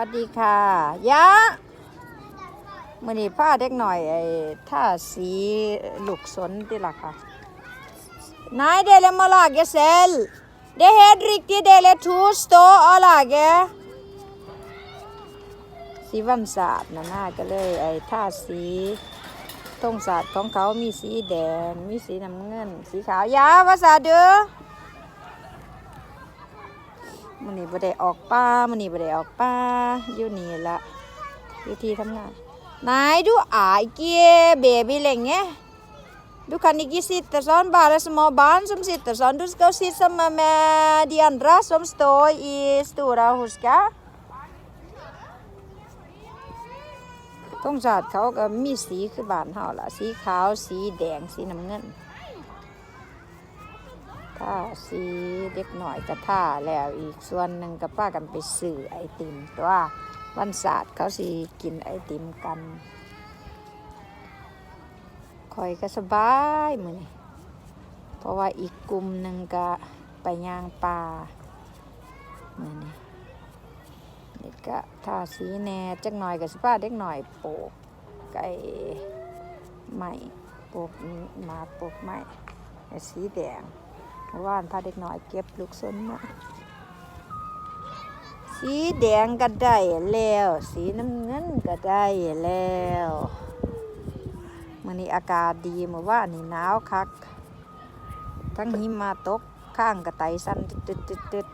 วัสดีค่ะยะมือนี้ผ้าเด็กหน่อยไอ้ท่าสีลูกสนที่ละค่ะนายเดลมาลากเซลเดเฮดริกที่เดลทูสโตอลากเสีวันศาสตร์นะหน่าก็เลยไอ้ท่าสีทงศาสตร์ของเขามีสีแดง มีสีน้ำเงิน สีขาวยาภาษาเด้อ มันนี่บ่ได้ออกป้ามันนี่บ่ได้ออกป้าอยู่นี่ละอยู่ทีทำงานนายดูอายเกียเบบี้เล่งเงี้ยดูคันนี้กี่สิตธิ์สอนบาร์สมอบานสมสิตธิ์สอนดูสกาวสิทสมแม่ดิอันราสมสโตอีสตูราฮุสกาต้องจัดเขาก็มีสีคือบานเฮาละสีขาวสีแดงสีน้ำเงิน ถ้าสีเด็กหน่อยก็ท่าแล้วอีกส่วนหนึ่งก็ป้ากันไปซื้อไอติมตัววันศาสตร์เขาสิกินไอติมกันคอยก็สบายมือนี่เพราะว่าอีกกลุ่มหนึ่งก็ไปย่างป่ามือนี่นี่ก็ท่าสีแน่จักหน่อยก็สป้าเด็กหน่อยโปกไก่ไม้โปกหมาโปกไม้สีแดง เมื่อวานพาเด็กน้อยเก็บลูกสนมาสีแดงก็ได้แล้ว สีน้ำเงินก็ได้แล้วมื่อนี้อากาศดีเมื่อวานนี่หนาวคัก ทั้งหิมะตกข้างกระไตสั้นตึดตึดตึด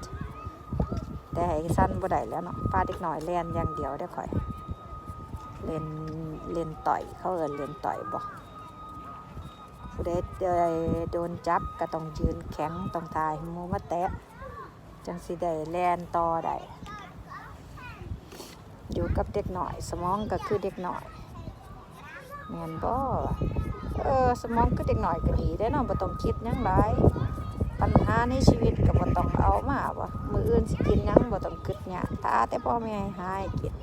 แต่ให้สั้นบ่ได้แล้วเนาะพาเด็กน้อยเล่นอย่างเดียวได้ค่อยเล่นเล่นต่อยเขาเอินเล่นต่อยบ่ ผู้ใดโดนจับก็ต้องยืนแข็งต้องทายมูมาแตะ จังสิได้แลนต่อได้อยู่กับเด็กหน่อย สมองก็คือเด็กหน่อยแมนบ่เออสมองคือเด็กหน่อยก็ดีได้อเนาะบ่ต้องคิดยังหลายปัญหาในชีวิตก็บ่ต้องเอามาว่มืออื่นสิกินยังบ่ต้องคิดหยังถ้าแต่พ่อแม่ให้หาให้กิน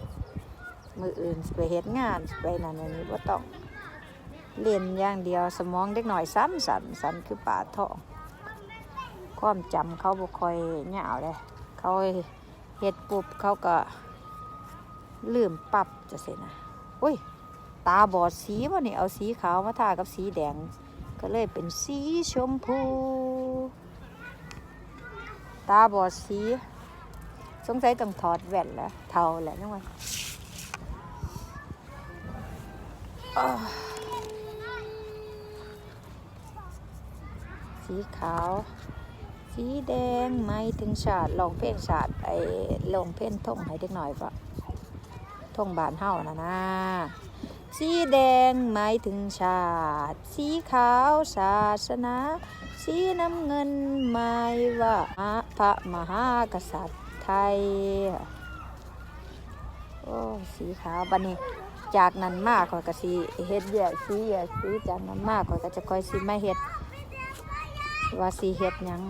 มืออื่นสิไปเฮ็ดงานสิไปนั่นนนี้บ่ต้อง เล่นอย่างเดียวสมองเด็กหน่อยสั้นสันสันคือป่าท่องความจำเขาบ่ค่อยเหยาวเลยเขาเฮ็ดปุบเขาก็ลืมปรับจะเสร็จนะอุ้ย ตาบอดสีวะนี่เอาสีขาวมาทากับสีแดง ก็เลยเป็นสีชมพู ตาบอดสี สงสัยต้องถอดแว่นแล้วเทาแล้วนั่นวะ สีขาว สีแดงไม่ถึงชาติลองเพลงชาติไอ้ลองเพลงท่งให้เด็กหน่อยปะท่งบานเฮานะนะสีแดงหมายถึงชาติ สีขาวศาสนา สีน้ำเงินหมายว่าพระมหากษัตริย์ไทย โอ้สีขาวบันนี้จากนั้นมากข่อยก็สีเฮ็ดแยกสีแยกสีจากนั้นมากข่อยก็จะคอยสีไม่เฮ็ด ว่าสีเห็ดยัง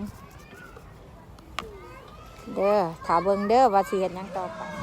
เด้อถาเบิงเด้อว่าสีเห็ดยังต่อไป